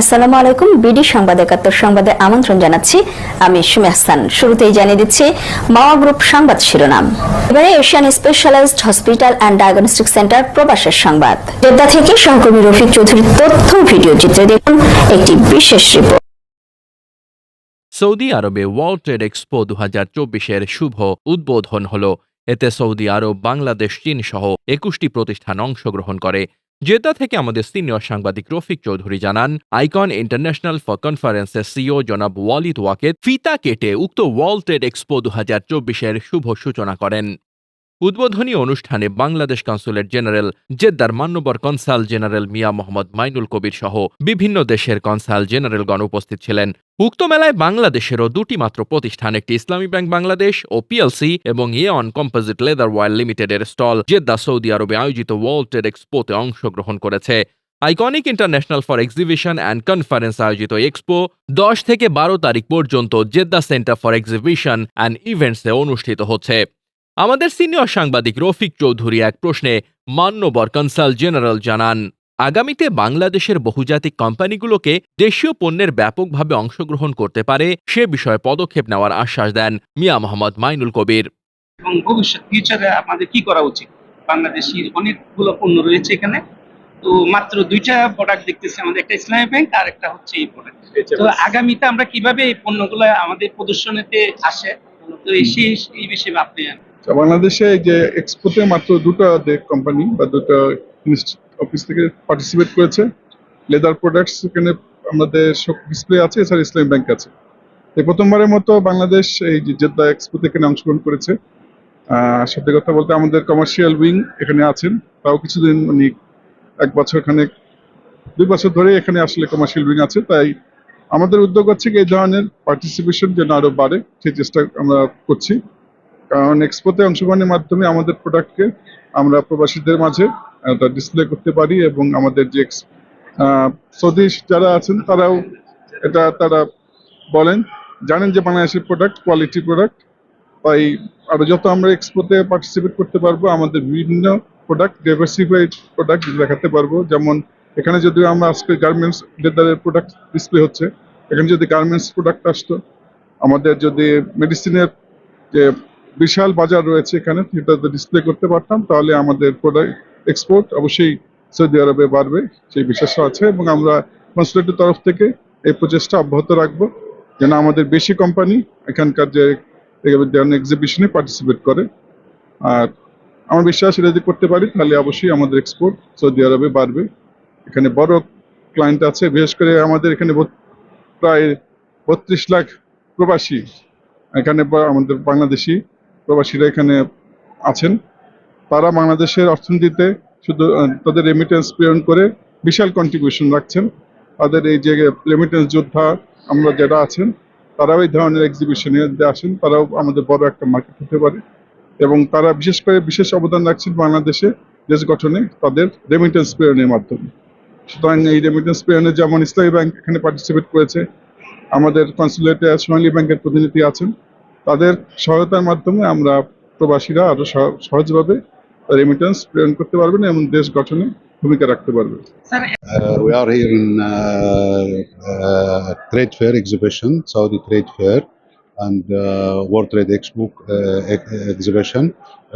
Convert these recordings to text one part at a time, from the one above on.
আসসালামু আলাইকুম, বিডি সংবাদ একাত্তর সংবাদে আমন্ত্রণ জানাচ্ছি। আমি সুমি হাসান। শুরুতেই জানিয়ে দিচ্ছি, মাওয়া গ্রুপ সংবাদ শিরোনাম। এবারে Asian specialised hospital and diagnostic centre প্রবাসের সংবাদ। জেদ্দা থেকে সহকর্মী রফিক চৌধুরীর তথ্য ভিডিও চিত্রে দেখুন একটি বিশেষ রিপোর্ট সৌদি আরবে ওয়ার্ল্ড ট্রেড এক্সপো দু হাজার চব্বিশের শুভ উদ্বোধন হল। এতে সৌদি আরব, বাংলাদেশ চীন সহ একুশটি প্রতিষ্ঠান অংশগ্রহণ করে। জেদ্দা থেকে আমাদের সিনিয়র সাংবাদিক রফিক চৌধুরী জানান, আইকন ইন্টারন্যাশনাল ফর কনফারেন্সের সিও জনাব ওয়ালিদ ওয়াকেদ ফিতা কেটে উক্ত ওয়ার্ল্ড ট্রেড এক্সপো দু হাজার চব্বিশের শুভ সূচনা করেন। উদ্বোধনী অনুষ্ঠানে বাংলাদেশ কনসুলেট জেনারেল জেদ্দার মান্যবর কনসাল জেনারেল মিয়া মোহাম্মদ মাইনুল কবির সহ বিভিন্ন দেশের কনসাল জেনারেলগণ উপস্থিত ছিলেন। উক্ত মেলায় বাংলাদেশেরও দুটি মাত্র প্রতিষ্ঠান, একটি ইসলামী ব্যাংক বাংলাদেশ ও পিএলসি এবং ইয়েঅন কম্পোজিট লেদার ওয়ার লিমিটেডের স্টল জেদ্দা, সৌদি আরবে আয়োজিত ওয়ার্ল্ড ট্রেড এক্সপোতে অংশগ্রহণ করেছে। Iconic international for exhibition and conference আয়োজিত এক্সপো দশ থেকে বারো তারিখ পর্যন্ত Jeddah centre for exhibition and ইভেন্টসে অনুষ্ঠিত হচ্ছে। আমাদের সিনিয়র সাংবাদিক রফিক চৌধুরী এক প্রশ্নে মান্যবর কনসাল জেনারেল জানান আগামীতে বাংলাদেশের বহুজাতিক কোম্পানিগুলোকে দেশীয় পণ্যের ব্যাপকভাবে অংশগ্রহণ করতে পারে সে বিষয়ে পদক্ষেপ নেওয়ার আশ্বাস দেন মিয়া মোহাম্মদ মাইনুল কবির। এবং ভবিষ্যৎ ফিউচারে আমাদের কি করা উচিত? বাংলাদেশির অনেকগুলো পণ্য রয়েছে এখানে। তো মাত্র দুইটা প্রোডাক্ট দেখতেছি আমাদের একটা ইসলামী ব্যাংক আর একটা হচ্ছে এই প্রোডাক্ট তো আগামীতে আমরা কীভাবে এই পণ্যগুলো আমাদের প্রদর্শনীতে আসে? তো এই সেই এই বিষয়ে আপনি বাংলাদেশে যে এক্সপোতে মাত্র দুটো কোম্পানি বা দুটো অফিস থেকে পার্টিসিপেট করেছে। লেদার প্রোডাক্টস এখানে আমাদের ডিসপ্লে আছে, এছাড়া ইসলামী ব্যাংক আছে। প্রথমবারের মতো বাংলাদেশ এই যে জেদ্দা এক্সপোতে এখানে অংশগ্রহণ করেছে। সত্যি কথা বলতে আমাদের কমার্শিয়াল উইং এখানে আছেন। তাও কিছুদিন মানে এক বছর এখানে দুই বছর ধরে এখানে আসলে কমার্শিয়াল উইং আছে। তাই আমাদের উদ্যোগ হচ্ছে কি এই ধরনের পার্টিসিপেশন যেন আরও বাড়ে, সেই চেষ্টা আমরা করছি। কারণ এক্সপোতে অংশগ্রহণের মাধ্যমে আমাদের প্রোডাক্টকে আমরা প্রবাসীদের মাঝে ডিসপ্লে করতে পারি এবং আমাদের যে স্বদেশ যারা আছেন তারাও এটা তারা বলেন। জানেন যে বাংলাদেশের প্রোডাক্ট কোয়ালিটি প্রোডাক্ট তাই আরও যত আমরা এক্সপোতে পার্টিসিপেট করতে পারব, আমাদের বিভিন্ন প্রোডাক্ট ডাইভার্সিফাইড প্রোডাক্ট দেখাতে পারব। যেমন এখানে যদি আমরা আজকে গার্মেন্টস লেদারের প্রোডাক্ট ডিসপ্লে হচ্ছে, এখানে যদি গার্মেন্টস প্রোডাক্ট আসতো, আমাদের যদি মেডিসিনের যে বিশাল বাজার রয়েছে এখানে সেটা ডিসপ্লে করতে পারতাম, তাহলে আমাদের প্রোডাক্ট এক্সপোর্ট অবশ্যই সৌদি আরবে বাড়বে, সেই বিশ্বাস আছে। এবং আমরা কনসুলেটের তরফ থেকে এই প্রচেষ্টা অব্যাহত রাখব, যেন আমাদের বেশি কোম্পানি এখানকার যে এক্সিবিশনে পার্টিসিপেট করে। আর আমার বিশ্বাস, এটা যদি করতে পারি, তাহলে অবশ্যই আমাদের এক্সপোর্ট সৌদি আরবে বাড়বে। এখানে বড় ক্লায়েন্ট আছে, বিশেষ করে আমাদের এখানে প্রায় বত্রিশ লাখ প্রবাসী, এখানে আমাদের বাংলাদেশি। প্রবাসীরা এখানে আছেন। তারা বাংলাদেশের অর্থনীতিতে শুধু তাদের রেমিটেন্স প্রেরণ করে বিশাল কন্ট্রিবিউশন রাখছেন। তাদের এই যে রেমিটেন্স যোদ্ধা আমরা যারা আছেন, তারাও এই ধরনের এক্সিবিশনে আসেন। তারাও আমাদের বড় একটা মার্কেট হতে পারে। এবং তারা বিশেষ করে বিশেষ অবদান রাখছেন বাংলাদেশে দেশ গঠনে তাদের রেমিটেন্স প্রেরণের মাধ্যমে। সুতরাং এই রেমিটেন্স প্রেরণে যেমন ইসলামী ব্যাংক এখানে পার্টিসিপেট করেছে, আমাদের কনসুলেটে সোনালী ব্যাংকের প্রতিনিধি আছেন। তাদের সহায়তার মাধ্যমে আমরা প্রবাসীরা আরও সহজভাবে রেমিটেন্স প্রেরণ করতে পারবেন এবং দেশ গঠনে ভূমিকা রাখতে পারবে sir Uh, we are here in uh, uh, trade fair exhibition, Saudi trade fair, and uh, World Trade Expo uh, ex- exhibition.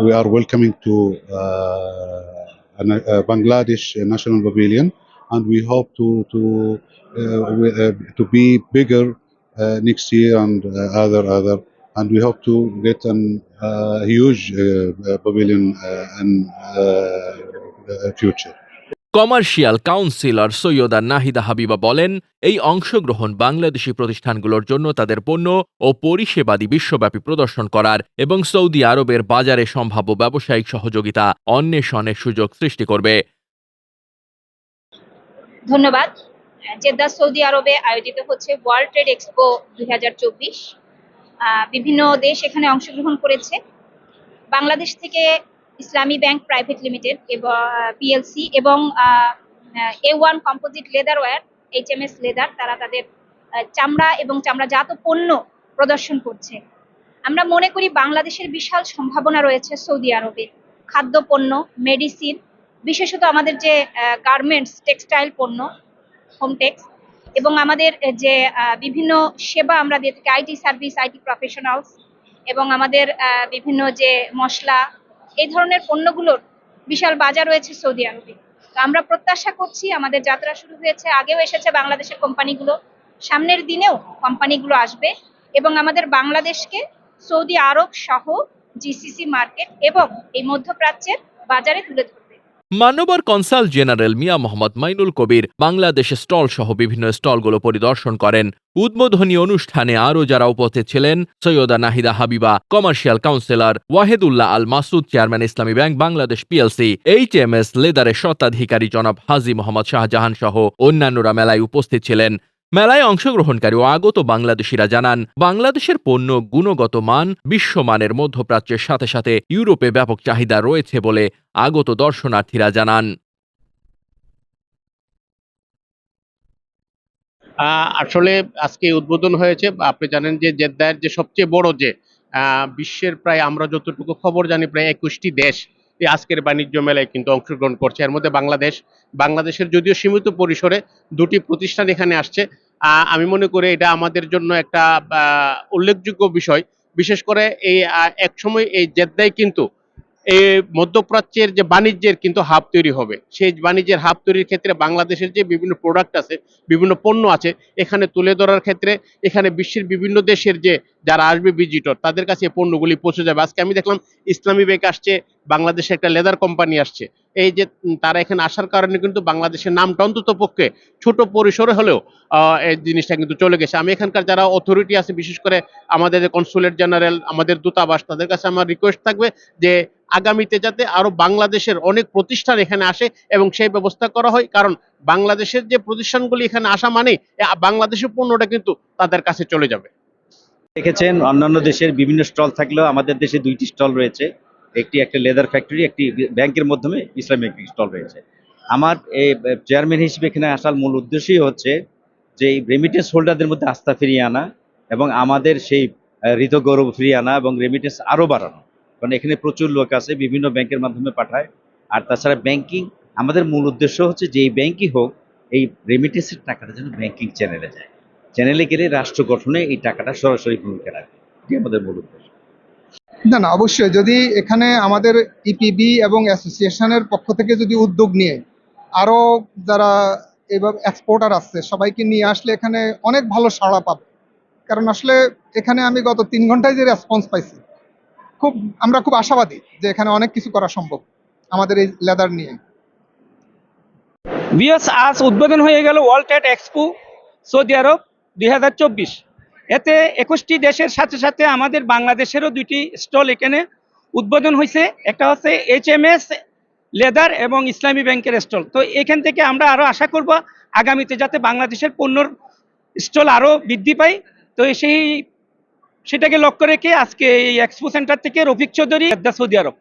We are welcoming to uh, an- uh, Bangladesh National Pavilion, and we hope to to uh, we- uh, to be bigger uh, next year and uh, other other. And we hope to get an uh, huge uh, uh, pavilion uh, in uh, uh, future. Commercial councillor Syeda Nahida Habiba বলেন এই অংশগ্রহণ বাংলাদেশি প্রতিষ্ঠানগুলোর জন্য তাদের পণ্য ও পরিষেবাদি বিশ্বব্যাপী প্রদর্শন করার এবং সৌদি আরবের বাজারে সম্ভাব্য ব্যবসায়িক সহযোগিতা অন্বেষণের সুযোগ সৃষ্টি করবে। ধন্যবাদ। জেদ্দা সৌদি আরবে আয়োজিত হচ্ছে ওয়ার্ল্ড ট্রেড এক্সপো দুই বিভিন্ন দেশ এখানে অংশগ্রহণ করেছে। বাংলাদেশ থেকে ইসলামী ব্যাংক প্রাইভেট লিমিটেড এবং পিএলসি এবং A one composite leather ware H M S leather, তারা তাদের চামড়া এবং চামড়াজাত পণ্য প্রদর্শন করছে। আমরা মনে করি বাংলাদেশের বিশাল সম্ভাবনা রয়েছে সৌদি আরবে। খাদ্য পণ্য মেডিসিন, বিশেষত আমাদের যে গার্মেন্টস, টেক্সটাইল পণ্য হোমটেক্স এবং আমাদের যে বিভিন্ন সেবা আমরা দিয়ে থাকি আইটি সার্ভিস আইটি প্রফেশনালস এবং আমাদের বিভিন্ন যে মশলা, এই ধরনের পণ্যগুলোর বিশাল বাজার রয়েছে সৌদি আরবে। তো আমরা প্রত্যাশা করছি আমাদের যাত্রা শুরু হয়েছে, আগেও এসেছে বাংলাদেশের কোম্পানিগুলো, সামনের দিনেও কোম্পানিগুলো আসবে এবং আমাদের বাংলাদেশকে সৌদি আরব সহ জিসিসি মার্কেট এবং এই মধ্যপ্রাচ্যের বাজারে তুলে ধরবে। মান্যবর কনসাল জেনারেল মিয়া মোহাম্মদ মাইনুল কবির বাংলাদেশে স্টল সহ বিভিন্ন স্টলগুলো পরিদর্শন করেন। উদ্বোধনী অনুষ্ঠানে আরও যারা উপস্থিত ছিলেন, Syeda Nahida Habiba, commercial councillor Wahedullah Al Masud, chairman Islami bank, Bangladesh PLC, H M S লেদারের স্বত্বাধিকারী জনাব হাজি মোহাম্মদ শাহজাহান সহ অন্যান্যরা মেলায় উপস্থিত ছিলেন। মেলায় অংশগ্রহণকারী ও আগত বাংলাদেশিরা জানান, বাংলাদেশের পণ্য, গুণগত মান, বিশ্বমানের মধ্যপ্রাচ্যের সাথে সাথে ইউরোপে ব্যাপক চাহিদা রয়েছে বলে আগত দর্শনার্থীরা জানান। আসলে আজকে উদ্বোধন হয়েছে। আপনি জানেন যে জেদ্দার যে সবচেয়ে বড় যে বিশ্বের প্রায় আমরা যতটুকু খবর জানি, প্রায় একুশটি দেশ এই আজকের বাণিজ্য মেলায় কিন্তু অংশগ্রহণ করছে। এর মধ্যে বাংলাদেশ বাংলাদেশের যদিও সীমিত পরিসরে দুটি প্রতিষ্ঠান এখানে আসছে। আমি মনে করি এটা আমাদের জন্য একটা উল্লেখযোগ্য বিষয়। বিশেষ করে এই আহ, এক সময় এই জেদ্দায় কিন্তু এই মধ্যপ্রাচ্যের যে বাণিজ্যের কিন্তু হাব তৈরি হবে। সেই বাণিজ্যের হাব তৈরির ক্ষেত্রে বাংলাদেশের যে বিভিন্ন প্রোডাক্ট আছে বিভিন্ন পণ্য আছে এখানে তুলে ধরার ক্ষেত্রে এখানে বিশ্বের বিভিন্ন দেশের যে যারা আসবে ভিজিটর তাদের কাছে পণ্যগুলি পৌঁছে যাবে। আজকে আমি দেখলাম ইসলামী ব্যাংক আসছে বাংলাদেশে একটা লেদার কোম্পানি আসছে। এই যে তারা এখানে আসার কারণে কিন্তু বাংলাদেশের নামটা অন্তত পক্ষে ছোট পরিসরে হলেও এই জিনিসটা কিন্তু চলে গেছে। আমি এখানকার যারা অথরিটি আছে, বিশেষ করে আমাদের কনসুলেট জেনারেল আমাদের দূতাবাস, তাদের কাছে আমার রিকোয়েস্ট থাকবে যে, আগামীতে যাতে আরও বাংলাদেশের অনেক প্রতিষ্ঠান এখানে আসে এবং সেই ব্যবস্থা করা হয়। কারণ বাংলাদেশের যে প্রতিষ্ঠানগুলি এখানে আসা মানে বাংলাদেশের পণ্যটা কিন্তু তাদের কাছে চলে যাবে। দেখেছেন, অন্যান্য দেশের বিভিন্ন স্টল থাকলেও আমাদের দেশে দুইটি স্টল রয়েছে। একটি একটা লেদার ফ্যাক্টরি, একটি ব্যাংকের মাধ্যমে ইসলাম ব্যাংকিং স্টল রয়েছে। আমার এই চেয়ারম্যান হিসেবে এখানে আসার মূল উদ্দেশ্যই হচ্ছে যে এই রেমিটেন্স হোল্ডারদের মধ্যে আস্থা ফিরিয়ে আনা এবং আমাদের সেই হৃদগৌরব ফিরিয়ে আনা এবং রেমিটেন্স আরও বাড়ানো। কারণ এখানে প্রচুর লোক আছে, বিভিন্ন ব্যাংকের মাধ্যমে পাঠায়। আর তাছাড়া ব্যাংকিং আমাদের মূল উদ্দেশ্য হচ্ছে যে এই ব্যাংকই হোক, এই রেমিটেন্সের টাকাটা যেন ব্যাংকিং চ্যানেলে যায়। চ্যানেলে গেলে রাষ্ট্র গঠনে এই টাকাটা সরাসরি ভূমিকা রাখবে। এটি আমাদের মূল উদ্দেশ্য। না না, অবশ্যই। যদি এখানে আমাদের ইপিবি এবং অ্যাসোসিয়েশনের পক্ষ থেকে যদি উদ্যোগ নিয়ে আরও যারা এইভাবে এক্সপোর্টার আসছে সবাইকে নিয়ে আসলে এখানে অনেক ভালো সাড়া পাবে। কারণ আসলে এখানে আমি গত তিন ঘন্টায় যে রেসপন্স পাইছি, খুব, আমরা খুব আশাবাদী যে এখানে অনেক কিছু করা সম্ভব আমাদের এই লেদার নিয়ে। বিএস আজ উদ্বোধন হয়ে গেল world trade expo Saudi Arab দুই হাজার চব্বিশ। এতে একুশটি দেশের সাথে সাথে আমাদের বাংলাদেশেরও দুইটি স্টল এখানে উদ্বোধন হয়েছে। একটা হচ্ছে এইচ এম এস লেদার এবং ইসলামী ব্যাংকের স্টল। তো এখান থেকে আমরা আরও আশা করব আগামীতে যাতে বাংলাদেশের পণ্যর স্টল আরও বৃদ্ধি পায়। তো সেই সেটাকে লক্ষ্য রেখে আজকে এই এক্সপো সেন্টার থেকে রফিক চৌধুরী সৌদি আরব।